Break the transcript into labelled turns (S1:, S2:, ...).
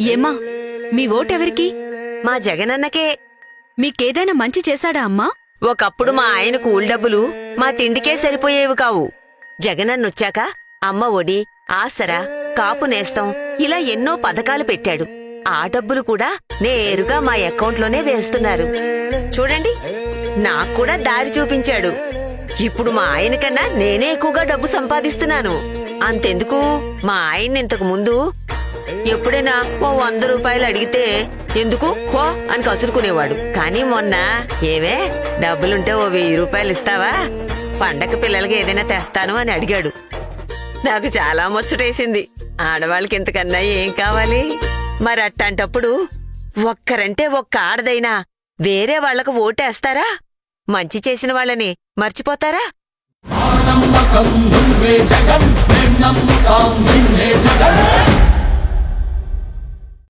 S1: ఏమా మీ ఓటెవరికి?
S2: మా జగనన్నకే.
S1: మీకేదైనా మంచి చేశాడా అమ్మా?
S2: ఒకప్పుడు మా ఆయన కూల్ డబ్బులు మా తిండికే సరిపోయేవి కావు. జగనన్నొచ్చాక అమ్మ ఒడి ఆసరా కాపు నేస్తం ఇలా ఎన్నో పథకాలు పెట్టాడు. ఆ డబ్బులు కూడా నేరుగా మా అకౌంట్లోనే వేస్తున్నారు. చూడండి నాకు కూడా దారి చూపించాడు. ఇప్పుడు మా ఆయన కన్నా నేనే ఎక్కువగా డబ్బు సంపాదిస్తున్నాను. అంతెందుకు? మా ఆయన ఇంతకు ముందు ఎప్పుడైనా ఓ వంద రూపాయలు అడిగితే ఎందుకు? ఓ అని కసురుకునేవాడు. కానీ మొన్న ఏవే డబ్బులుంటే ఓ వెయ్యి రూపాయలు ఇస్తావా? పండగ పిల్లలకి ఏదైనా తెస్తాను అని అడిగాడు. నాకు చాలా ముచ్చటేసింది. ఆడవాళ్ళకి ఇంతకన్నా ఏం కావాలి? మరి అట్టంటప్పుడు ఒక్కరంటే ఒక్క ఆడదైనా వేరే వాళ్ళకు ఓటేస్తారా? మంచి చేసిన వాళ్ళని మర్చిపోతారా?